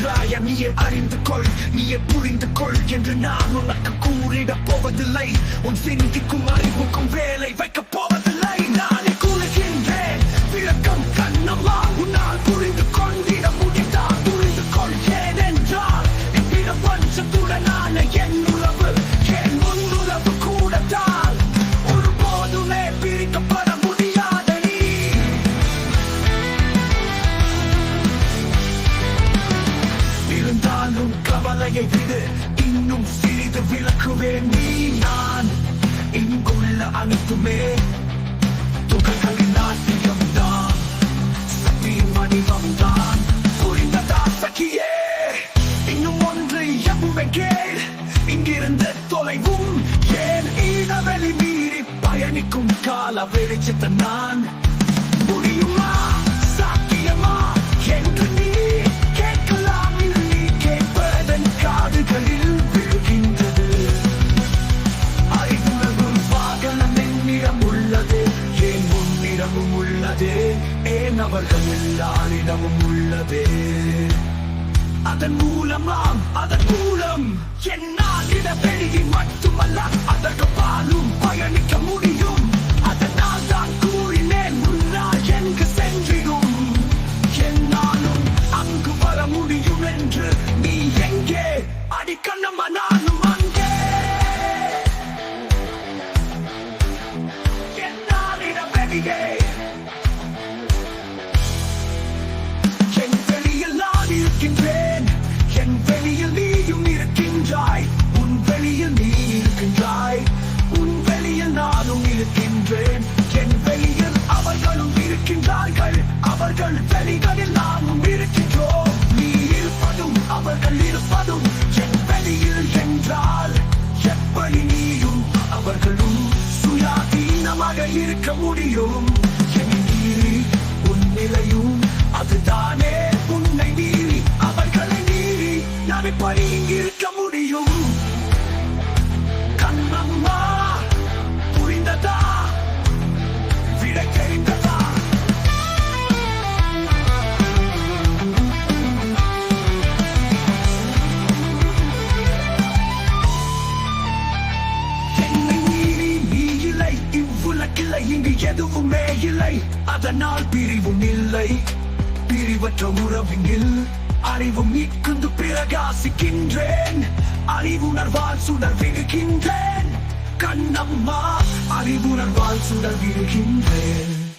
இருக்கின்றாய் நீயே அறிந்து கொள் நீயே புரிந்து கொள் என்று நான் உனக்கு கூறிட போவதில்லை. உன் சிந்திக்கும் அறிவுக்கும் வேலை இருந்தாலும் கவலையை விடு. இன்னும் சிறிது விளக்குவேன் நீ நான். இங்குள்ள அனைத்துமே துகள்களின் நாட்டியம் தான் சக்தியின் வடிவம் தான் புரிந்ததா சகியே இன்னும் ஒன்று எவ்வுமே கேள். இங்கிருந்து தொலைவும். ஏன் இனவெளி மீறி பயணிக்கும் கால வெளிச்சத்தை நான். முடியுமா? உள்ளதே ஏன் அவர்கள் எல்லாரிடமும் உள்ளதே. அதன் மூலமாம் அதன் மூலம். என்னால் இடவெளியை மட்டுமல்ல அதற்கு பாலும் பயணிக்க முடியும். அதனால் தான் கூறினேன் முன்னால் எங்கு சென்றிடும். என்னாலும் அங்கு வர முடியும் என்று நீ எங்கே? அடிக்கண்ணம்மா நானும் அங்கே. என்னால் இடவெளியே என் வெளியில் நீயும் இருக்கின்றாய். உன் வெளியில் நீ இருக்கின்றாய். உன் வெளியில் நானும் இருக்கின்றேன். என் வெளியில் அவர்களும் இருக்கின்றார்கள். அவர்கள் வெளிகளில் நாமும் இருக்கின்றோம். நீ இருப்பதும் அவர்கள் இருப்பதும் என் வெளியில் என்றால் எப்படி நீயும் அவர்களும் சுயாதீனமாக இருக்க முடியும்? என் மீறி உன் நிலையும் அதுதானே. எப்படி இங்கு இருக்க முடியும். கண்ணம்மா புரிந்ததா? விடை தெரிந்ததா என்னை மீறி நீ இல்லை இவ்வுலகில்லை இங்கு எதுவுமே இல்லை. அதனால் பிரிவும் இல்லை பிரிவற்ற உறவினில். அறிவு நீக்குந்து பிரகாசிக்கின்றேன். அறிவுணர்வால் சுடர் விடுகின்றேன் கண்ணம்மா அறிவுணர்வால் சுடர் விடுகின்றேன்